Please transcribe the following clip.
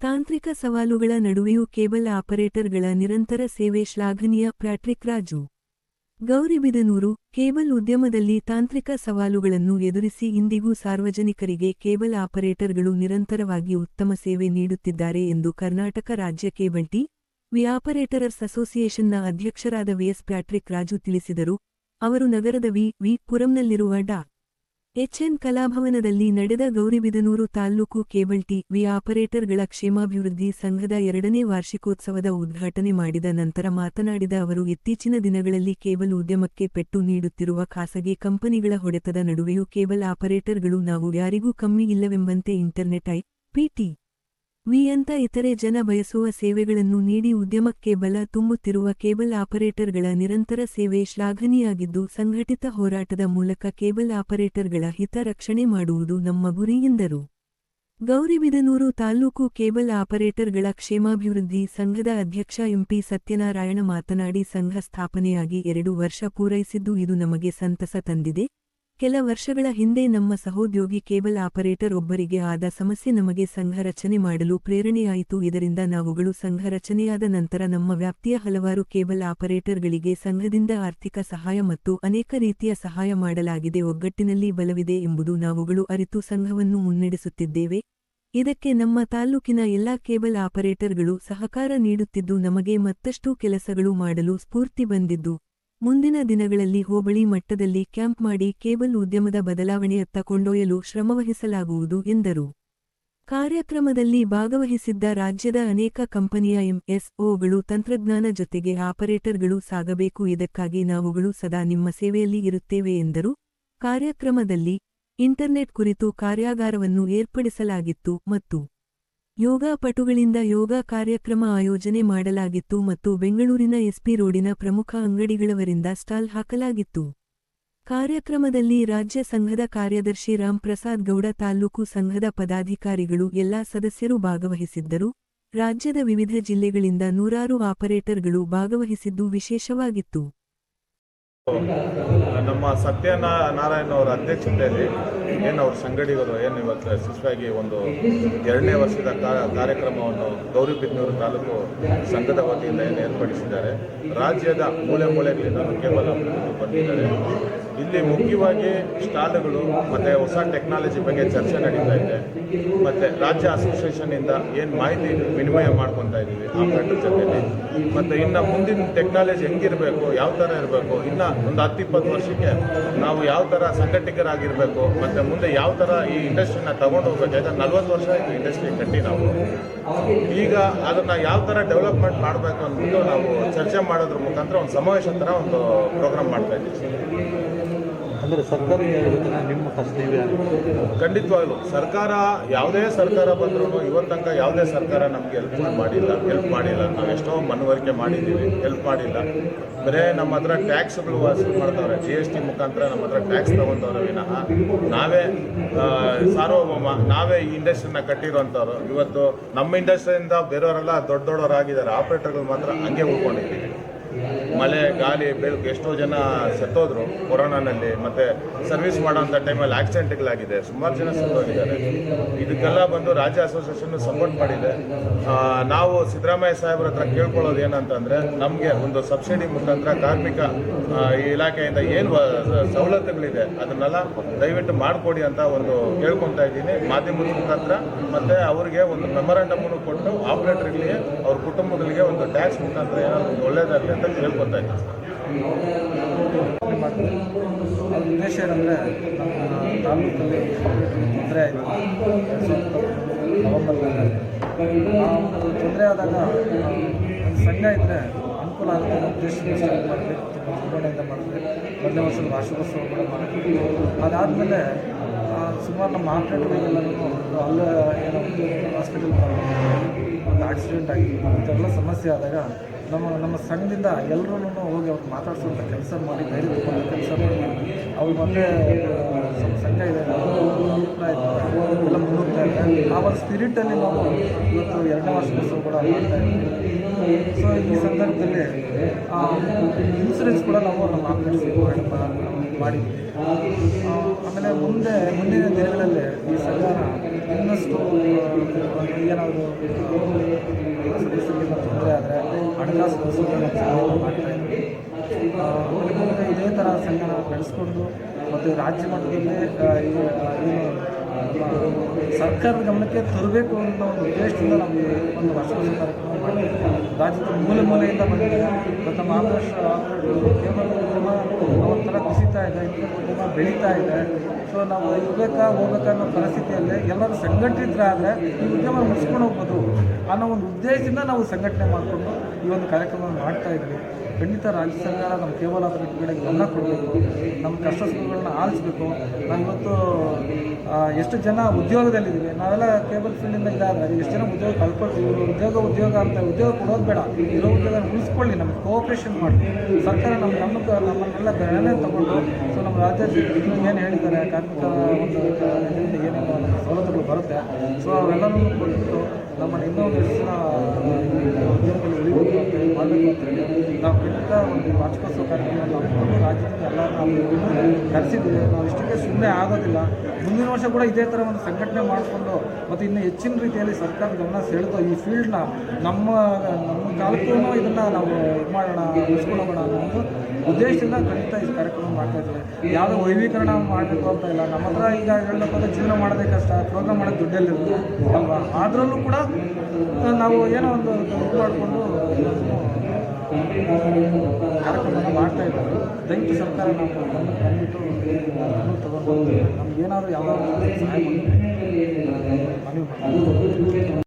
ತಾಂತ್ರಿಕ ಸವಾಲುಗಳ ನಡುವೆಯೂ ಕೇಬಲ್ ಆಪರೇಟರ್ಗಳ ನಿರಂತರ ಸೇವೆ ಶ್ಲಾಘನೀಯ. ಪ್ಯಾಟ್ರಿಕ್ ರಾಜು ಗೌರಿಬಿದನೂರು ಕೇಬಲ್ ಉದ್ಯಮದಲ್ಲಿ ತಾಂತ್ರಿಕ ಸವಾಲುಗಳನ್ನು ಎದುರಿಸಿ ಇಂದಿಗೂ ಸಾರ್ವಜನಿಕರಿಗೆ ಕೇಬಲ್ ಆಪರೇಟರ್ಗಳು ನಿರಂತರವಾಗಿ ಉತ್ತಮ ಸೇವೆ ನೀಡುತ್ತಿದ್ದಾರೆ ಎಂದು ಕರ್ನಾಟಕ ರಾಜ್ಯ ಕೇಬಲ್ ಟಿ. ಆಪರೇಟರರ್ಸ್ ಅಸೋಸಿಯೇಷನ್ನ ಅಧ್ಯಕ್ಷರಾದ ವಿಎಸ್ ಪ್ಯಾಟ್ರಿಕ್ ರಾಜು ತಿಳಿಸಿದರು. ಅವರು ನಗರದ ವಿ. ವಿ. ಪುರಂನಲ್ಲಿರುವ ಡಾ. ಎಚ್ಎನ್ ಕಲಾಭವನದಲ್ಲಿ ನಡೆದ Gauribidanur taluk cable T V ಆಪರೇಟರ್ಗಳ ಕ್ಷೇಮಾಭಿವೃದ್ಧಿ ಸಂಘದ ಎರಡನೇ ವಾರ್ಷಿಕೋತ್ಸವದ ಉದ್ಘಾಟನೆ ಮಾಡಿದ ನಂತರ ಮಾತನಾಡಿದ ಅವರು, ಇತ್ತೀಚಿನ ದಿನಗಳಲ್ಲಿ ಕೇಬಲ್ ಉದ್ಯಮಕ್ಕೆ ಪೆಟ್ಟು ನೀಡುತ್ತಿರುವ ಖಾಸಗಿ ಕಂಪನಿಗಳ ಹೊಡೆತದ ನಡುವೆಯೂ ಕೇಬಲ್ ಆಪರೇಟರ್ಗಳು ನಾವು ಯಾರಿಗೂ ಕಮ್ಮಿ ಇಲ್ಲವೆಂಬಂತೆ internet I P T V ಅಂತ ಇತರೆ ಜನ ಬಯಸುವ ಸೇವೆಗಳನ್ನು ನೀಡಿ ಉದ್ಯಮಕ್ಕೆ ಬಲ ತುಂಬುತ್ತಿರುವ ಕೇಬಲ್ ಆಪರೇಟರ್ಗಳ ನಿರಂತರ ಸೇವೆ ಶ್ಲಾಘನೀಯಾಗಿದ್ದು, ಸಂಘಟಿತ ಹೋರಾಟದ ಮೂಲಕ ಕೇಬಲ್ ಆಪರೇಟರ್ಗಳ ಹಿತ ರಕ್ಷಣೆ ಮಾಡುವುದು ನಮ್ಮ ಗುರಿ ಎಂದರು. ಗೌರಿಬಿದನೂರು ತಾಲ್ಲೂಕು ಕೇಬಲ್ ಆಪರೇಟರ್ಗಳ ಕ್ಷೇಮಾಭಿವೃದ್ಧಿ ಸಂಘದ ಅಧ್ಯಕ್ಷ ಎಂಪಿ ಸತ್ಯನಾರಾಯಣ ಮಾತನಾಡಿ, ಸಂಘ ಸ್ಥಾಪನೆಯಾಗಿ ಎರಡು ವರ್ಷ ಪೂರೈಸಿದ್ದು, ಇದು ನಮಗೆ ಸಂತಸ ತಂದಿದೆ. ಕೆಲ ವರ್ಷಗಳ ಹಿಂದೆ ನಮ್ಮ ಸಹೋದ್ಯೋಗಿ ಕೇಬಲ್ ಆಪರೇಟರ್ ಒಬ್ಬರಿಗೆ ಆದ ಸಮಸ್ಯೆ ನಮಗೆ ಸಂಘ ರಚನೆ ಮಾಡಲು ಪ್ರೇರಣೆಯಾಯಿತು. ಇದರಿಂದ ನಾವುಗಳು ಸಂಘ ರಚನೆಯಾದ ನಂತರ ನಮ್ಮ ವ್ಯಾಪ್ತಿಯ ಹಲವಾರು ಕೇಬಲ್ ಆಪರೇಟರ್ಗಳಿಗೆ ಸಂಘದಿಂದ ಆರ್ಥಿಕ ಸಹಾಯ ಮತ್ತು ಅನೇಕ ರೀತಿಯ ಸಹಾಯ ಮಾಡಲಾಗಿದೆ. ಒಗ್ಗಟ್ಟಿನಲ್ಲಿ ಬಲವಿದೆ ಎಂಬುದು ನಾವುಗಳು ಅರಿತು ಸಂಘವನ್ನು ಮುನ್ನಡೆಸುತ್ತಿದ್ದೇವೆ. ಇದಕ್ಕೆ ನಮ್ಮ ತಾಲ್ಲೂಕಿನ ಎಲ್ಲಾ ಕೇಬಲ್ ಆಪರೇಟರ್ಗಳು ಸಹಕಾರ ನೀಡುತ್ತಿದ್ದು, ನಮಗೆ ಮತ್ತಷ್ಟು ಕೆಲಸಗಳು ಮಾಡಲು ಸ್ಫೂರ್ತಿ ಬಂದಿದ್ದು. ಮುಂದಿನ ದಿನಗಳಲ್ಲಿ ಹೋಬಳಿ ಮಟ್ಟದಲ್ಲಿ ಕ್ಯಾಂಪ್ ಮಾಡಿ ಕೇಬಲ್ ಉದ್ಯಮದ ಬದಲಾವಣೆಯತ್ತ ಕೊಂಡೊಯ್ಯಲು ಶ್ರಮವಹಿಸಲಾಗುವುದು, ಎಂದರು. ಕಾರ್ಯಕ್ರಮದಲ್ಲಿ ಭಾಗವಹಿಸಿದ್ದ ರಾಜ್ಯದ ಅನೇಕ ಕಂಪನಿಯ ಎಂಎಸ್ಒಗಳು ತಂತ್ರಜ್ಞಾನ ಜೊತೆಗೆ ಆಪರೇಟರ್ಗಳು ಸಾಗಬೇಕು, ಇದಕ್ಕಾಗಿ ನಾವುಗಳು ಸದಾ ನಿಮ್ಮ ಸೇವೆಯಲ್ಲಿ ಇರುತ್ತೇವೆ, ಎಂದರು. ಕಾರ್ಯಕ್ರಮದಲ್ಲಿ ಇಂಟರ್ನೆಟ್ ಕುರಿತು ಕಾರ್ಯಾಗಾರವನ್ನು ಏರ್ಪಡಿಸಲಾಗಿತ್ತು, ಮತ್ತು ಯೋಗ ಪಟುಗಳಿಂದ ಯೋಗ ಕಾರ್ಯಕ್ರಮ ಆಯೋಜನೆ ಮಾಡಲಾಗಿತ್ತು ಮತ್ತು ಬೆಂಗಳೂರಿನ ಎಸ್ಪಿ ರೋಡಿನ ಪ್ರಮುಖ ಅಂಗಡಿಗಳವರಿಂದ ಸ್ಟಾಲ್ ಹಾಕಲಾಗಿತ್ತು. ಕಾರ್ಯಕ್ರಮದಲ್ಲಿ ರಾಜ್ಯ ಸಂಘದ ಕಾರ್ಯದರ್ಶಿ ರಾಮ್ ಪ್ರಸಾದ್ ಗೌಡ ತಾಲ್ಲೂಕು ಸಂಘದ ಪದಾಧಿಕಾರಿಗಳು, ಎಲ್ಲಾ ಸದಸ್ಯರು ಭಾಗವಹಿಸಿದ್ದರು. ರಾಜ್ಯದ ವಿವಿಧ ಜಿಲ್ಲೆಗಳಿಂದ ನೂರಾರು ಆಪರೇಟರ್ಗಳು ಭಾಗವಹಿಸಿದ್ದು ವಿಶೇಷವಾಗಿತ್ತು. ನಮ್ಮ ಸತ್ಯನಾರಾಯಣ ಅವರ ಅಧ್ಯಕ್ಷತೆಯಲ್ಲಿ ಏನು ಅವ್ರ ಸಂಗಡಿಗರು ಏನು ಇವತ್ತು ಯಶಸ್ವಿಯಾಗಿ ಒಂದು ಎರಡನೇ ವರ್ಷದ ಕಾರ್ಯಕ್ರಮವನ್ನು ಗೌರಿಬಿದ್ನೂರು ತಾಲೂಕು ಸಂಘದ ವತಿಯಿಂದ ಏನು ಏರ್ಪಡಿಸಿದ್ದಾರೆ. ರಾಜ್ಯದ ಮೂಲೆ ಮೂಲೆಗಳಿಂದ ಕೇವಲ ಬಂದಿದ್ದಾರೆ. ಇಲ್ಲಿ ಮುಖ್ಯವಾಗಿ ಸ್ಟಾಲ್ಗಳು ಮತ್ತು ಹೊಸ ಟೆಕ್ನಾಲಜಿ ಬಗ್ಗೆ ಚರ್ಚೆ ನಡೀತಾ ಇದೆ. ಮತ್ತು ರಾಜ್ಯ ಅಸೋಸಿಯೇಷನಿಂದ ಏನು ಮಾಹಿತಿ ವಿನಿಮಯ ಮಾಡ್ಕೊತಾ ಇದ್ದೀವಿ, ಆ ಆಪರೇಟರ್ ಜೊತೆಯಲ್ಲಿ ಮತ್ತು ಇನ್ನು ಮುಂದಿನ ಟೆಕ್ನಾಲಜಿ ಹೆಂಗಿರಬೇಕು, ಯಾವ ಥರ ಇರಬೇಕು, ಇನ್ನು ಒಂದು ಹತ್ತು ಇಪ್ಪತ್ತು ವರ್ಷಕ್ಕೆ ನಾವು ಯಾವ ಥರ ಸಂಘಟಕರಾಗಿರಬೇಕು, ಮತ್ತು ಮುಂದೆ ಯಾವ ಥರ ಈ ಇಂಡಸ್ಟ್ರಿನ ತಗೊಂಡು ಹೋಗ್ಬೇಕು, ಯಾಕಂದ್ರೆ ನಲ್ವತ್ತು ವರ್ಷ ಆಯಿತು ಇಂಡಸ್ಟ್ರಿ ಕಟ್ಟಿ ನಾವು. ಈಗ ಅದನ್ನು ಯಾವ ಥರ ಡೆವಲಪ್ಮೆಂಟ್ ಮಾಡಬೇಕು ಅಂದ್ಬಿಟ್ಟು ನಾವು ಚರ್ಚೆ ಮಾಡೋದ್ರ ಮುಖಾಂತರ ಒಂದು ಸಮಾವೇಶ ಥರ ಒಂದು ಪ್ರೋಗ್ರಾಮ್ ಮಾಡ್ತಾ ಇದ್ದೀವಿ. ಅಂದರೆ ಸರ್ಕಾರ ನಿಮ್ಮ ಖಂಡಿತವಾಗ್ಲು. ಸರ್ಕಾರ, ಯಾವುದೇ ಸರ್ಕಾರ ಬಂದ್ರೂ ಇವತ್ತು ಯಾವುದೇ ಸರ್ಕಾರ ನಮಗೆ ಹೆಲ್ಪ್ ಮಾಡಿಲ್ಲ. ಹೆಲ್ಪ್ ಮಾಡಿಲ್ಲ. ನಾವು ಎಷ್ಟೋ ಮನವರಿಕೆ ಮಾಡಿದ್ದೀವಿ. ಹೆಲ್ಪ್ ಮಾಡಿಲ್ಲ. ಬರೇ ನಮ್ಮ ಹತ್ರ ಟ್ಯಾಕ್ಸ್ಗಳು ವಸೂಲು ಮಾಡ್ತಾವ್ರೆ. ಜಿ ಎಸ್ ಟಿ ಮುಖಾಂತರ ನಮ್ಮ ಹತ್ರ ಟ್ಯಾಕ್ಸ್ ತಗೊಂತವ್ರೆ ವಿನಃ ನಾವೇ ಸಾರ್ವಭೌಮ, ನಾವೇ ಈ ಇಂಡಸ್ಟ್ರಿನ ಕಟ್ಟಿರೋಂಥವ್ರು ಇವತ್ತು ನಮ್ಮ ಇಂಡಸ್ಟ್ರಿಯಿಂದ ಬೇರೆಯವರೆಲ್ಲ ದೊಡ್ಡ ದೊಡ್ಡವರಾಗಿದ್ದಾರೆ. ಆಪ್ರೇಟರ್ಗಳು ಮಾತ್ರ ಹಂಗೆ ಉಳ್ಕೊಂಡಿದ್ದೀವಿ. ಮಳೆ, ಗಾಳಿ, ಬೆಳಕು ಎಷ್ಟೋ ಜನ ಸತ್ತೋದ್ರು ಕೊರೋನಾನಲ್ಲಿ, ಮತ್ತೆ ಸರ್ವಿಸ್ ಮಾಡೋಂಥ ಟೈಮಲ್ಲಿ ಆಕ್ಸಿಡೆಂಟ್ಗಳಾಗಿದೆ, ಸುಮಾರು ಜನ ಸತ್ತೋಗಿದ್ದಾರೆ. ಇದಕ್ಕೆಲ್ಲ ಬಂದು ರಾಜ್ಯ ಅಸೋಸಿಯೇಷನ್ ಸಪೋರ್ಟ್ ಮಾಡಿದೆ. ನಾವು ಸಿದ್ದರಾಮಯ್ಯ ಸಾಹೇಬ್ರ ಹತ್ರ ಕೇಳ್ಕೊಳ್ಳೋದು ಏನಂತಂದ್ರೆ, ನಮಗೆ ಒಂದು ಸಬ್ಸಿಡಿ ಮುಖಾಂತರ ಕಾರ್ಮಿಕ ಇಲಾಖೆಯಿಂದ ಏನು ಸವಲತ್ತುಗಳಿದೆ, ಅದನ್ನೆಲ್ಲ ದಯವಿಟ್ಟು ಮಾಡಿಕೊಡಿ ಅಂತ ಒಂದು ಕೇಳ್ಕೊತಾ ಇದ್ದೀನಿ. ಮಾಧ್ಯಮದ ಮುಖಾಂತರ, ಮತ್ತೆ ಅವ್ರಿಗೆ ಒಂದು ಮೆಮೊರಾಂಡಮ್ ಕೊಟ್ಟು ಆಪರೇಟರ್ಗಳಿಗೆ ಅವ್ರ ಕುಟುಂಬಗಳಿಗೆ ಒಂದು ಟ್ಯಾಕ್ಸ್ ಮುಖಾಂತರ ಏನಾದ್ರು ಒಳ್ಳೇದಾಗಲಿ ಅಂತ ಕೇಳ್ಕೊತಾ ಇದ್ದೀನಿ ಉದ್ದೇಶ ಏನಂದರೆ ತಾಲೂಕಲ್ಲಿ ತೊಂದರೆ ಆಯಿತು. ತೊಂದರೆ ಆದಾಗ ಸಂಘ ಇದ್ದರೆ ಅನುಕೂಲ ಆಗುತ್ತೆ ಉದ್ದೇಶದಿಂದ ಸ್ಟಾರ್ಟ್ ಮಾಡಿದ್ವಿ. ತುಂಬ ಮಾಡಿದ್ವಿ. ಮೊದಲನೇ ವರ್ಷದ ವಾರ್ಷಿಕೋತ್ಸವ ಕೂಡ ಮಾಡಿದ್ವಿ. ಅದಾದಮೇಲೆ ಸುಮಾರು ನಮ್ಮ ಅಲ್ಲೇ ಏನೋ ಹಾಸ್ಪಿಟಲ್ ಒಂದು ಆಕ್ಸಿಡೆಂಟ್ ಆಗಿ ಇಂಥವೆಲ್ಲ ಸಮಸ್ಯೆ ಆದಾಗ ನಮ್ಮ ನಮ್ಮ ಸಂಘದಿಂದ ಎಲ್ಲರೂ ಹೋಗಿ ಅವ್ರು ಮಾತಾಡ್ಸೋಂಥ ಕೆಲಸ ಮಾಡಿ, ಧೈರ್ಯ ತಗೊಂಡು ಕೆಲಸ ಮಾಡಿ, ಅವ್ರ ಒಂದೇ ಸಂಘ ಇದೆ ಎಲ್ಲ ಇದೆ ಆ ಒಂದು ಸ್ಪಿರಿಟಲ್ಲಿ ನಾವು ಇವತ್ತು ಎರಡನೇ ವರ್ಷ ಕೂಡ ಮಾಡ್ತಾ ಇದ್ದೀವಿ. ಸೊ ಈ ಸಂದರ್ಭದಲ್ಲಿ ಇನ್ಸೂರೆನ್ಸ್ ಕೂಡ ನಾವು ನಮ್ಮ ಆಪರೇಟ್ಸ್ ಮಾಡಿದ್ವಿ ಆಮೇಲೆ ಮುಂದೆ ಮುಂದಿನ ದಿನಗಳಲ್ಲಿ ಈ ಸರ್ಕಾರ ಇನ್ನಷ್ಟು ಏನಾದರೂ ತೊಂದರೆ ಆದರೆ ಹಣಕಾಸು ಇದೇ ಥರ ಸಂಘನ ಬೆಳೆಸ್ಕೊಂಡು ಮತ್ತು ರಾಜ್ಯ ಮಟ್ಟದಲ್ಲಿ ಏನು ಸರ್ಕಾರದ ಗಮನಕ್ಕೆ ತರಬೇಕು ಅನ್ನೋ ಒಂದು ಉದ್ದೇಶದಿಂದ ನಾವು ಒಂದು ವರ್ಷ ಕಾರ್ಯಕ್ರಮ ಮಾಡ್ತೀವಿ ರಾಜ್ಯದ ಮೂಲೆ ಮೂಲೆಯಿಂದ ಬಂದಿದೆ. ಮತ್ತು ಆದರ್ಶ ಕೇವಲ ಉದ್ಯಮ ಒಂಥರ ಕುಸಿತಾ ಇದೆ ಉದ್ಯಮ ಬೆಳೀತಾ ಇದೆ. ಸೊ ನಾವು ಇರಬೇಕಾ, ಹೋಗ್ಬೇಕಾ ಅನ್ನೋ ಪರಿಸ್ಥಿತಿಯಲ್ಲಿ ಎಲ್ಲರೂ ಸಂಘಟಿತರಾದರೆ ಈ ಉದ್ಯಮ ಮುಗಿಸ್ಕೊಂಡು ಹೋಗ್ಬೋದು ಅನ್ನೋ ಒಂದು ಉದ್ದೇಶದಿಂದ ನಾವು ಸಂಘಟನೆ ಮಾಡಿಕೊಂಡು ಈ ಒಂದು ಕಾರ್ಯಕ್ರಮ ಮಾಡ್ತಾ ಇದ್ವಿ. ಖಂಡಿತ ರಾಜ್ಯ ಸರ್ಕಾರ ನಮ್ಮ ಕೇವಲ ಕಡೆ ಗಮನ ಕೊಡಬೇಕು. ನಮ್ಮ ಕಷ್ಟ ಸುಖಗಳನ್ನ ಆಲಿಸ್ಬೇಕು ನಾವಿವತ್ತು ಎಷ್ಟು ಜನ ಉದ್ಯೋಗದಲ್ಲಿದ್ದೀವಿ, ನಾವೆಲ್ಲ ಕೇಬಲ್ ಫೀಲ್ಡಿಂದ ಇದಾದರೆ ಎಷ್ಟು ಜನ ಉದ್ಯೋಗ ಕಳ್ಕೊಳ್ತೀವಿ ಉದ್ಯೋಗ ಉದ್ಯೋಗ ಅಂತ ಉದ್ಯೋಗ ಕೊಡೋದು ಬೇಡ. ಇರೋ ಉದ್ಯೋಗ ಉಳಿಸ್ಕೊಳ್ಳಿ, ನಮಗೆ ಕೋಆಪ್ರೇಷನ್ ಮಾಡಿ. ಸರ್ಕಾರ ನಮ್ಮ ಗಮನಕ್ಕೆ, ನಮ್ಮನ್ನೆಲ್ಲ ಗಣನೆ ತಗೊಂಡು, ಸೊ ನಮ್ಮ ರಾಜ್ಯ ಏನು ಹೇಳಿದ್ದಾರೆ ಕಾರ್ಮಿಕ ಒಂದು ಏನೇನು ಸವಲತ್ತುಗಳು ಬರುತ್ತೆ. ಸೊ ಅವೆಲ್ಲನೂ ಕೊಟ್ಬಿಟ್ಟು ನಮ್ಮನ್ನು ಇನ್ನೂ ಒಂದು ನಾವು ಖಂಡಿತ ಒಂದು ವಾರ್ಷಿಕೋತ್ಸವ ಕಾರ್ಯಕ್ರಮ ನಾವು ರಾಜ್ಯದಿಂದ ಎಲ್ಲ ನಾವು ಇಷ್ಟಕ್ಕೆ ಸುಮ್ಮನೆ ಆಗೋದಿಲ್ಲ. ಮುಂದಿನ ವರ್ಷ ಕೂಡ ಇದೇ ಥರ ಒಂದು ಸಂಘಟನೆ ಮಾಡಿಕೊಂಡು ಮತ್ತು ಇನ್ನು ಹೆಚ್ಚಿನ ರೀತಿಯಲ್ಲಿ ಸರ್ಕಾರದ ಗಮನ ಸೆಳೆದು ಈ ಫೀಲ್ಡ್ನ ನಮ್ಮ ನಮ್ಮ ಕಾಲಕ್ಕೂ ಇದನ್ನು ನಾವು ಇದು ಮಾಡೋಣ ಉಳಿಸ್ಕೊಳ್ಳೋಣ ಅನ್ನೋದು ಅನ್ನೋ ಉದ್ದೇಶದಿಂದ ಖಂಡಿತ ಈ ಕಾರ್ಯಕ್ರಮ ಮಾಡ್ತಾ ಇದ್ದೀವಿ ಯಾವುದೋ ವೈವೀಕರಣ ಮಾಡಬೇಕು ಅಂತ ಇಲ್ಲ. ನಮ್ಮ ಹತ್ರ ಈಗ ಹೇಳಬೇಕು ಜೀವನ ಮಾಡೋದೇ ಕಷ್ಟ ಪ್ರೋಗ್ರಾಮ್ ಮಾಡೋದು ದುಡ್ಡಲ್ಲಿರುತ್ತೆ ಅಲ್ವಾ? ಅದರಲ್ಲೂ ಕೂಡ, ನಾವು ಏನೋ ಒಂದು ಇದು ಮಾಡಿಕೊಂಡು ಕಾರ್ಯಕ್ರಮನ ಮಾಡ್ತಾ ಇದ್ದಾರೆ ದಯವಿಟ್ಟು ಸರ್ಕಾರ ನಾವು ಬಂದ್ಬಿಟ್ಟು ಅದನ್ನು ತಗೊಂಡು ನಮ್ಗೆ ಏನಾದರೂ ಯಾವುದಾದ್ರು ಸಹಾಯ ಮಾಡಿ ಮನವಿ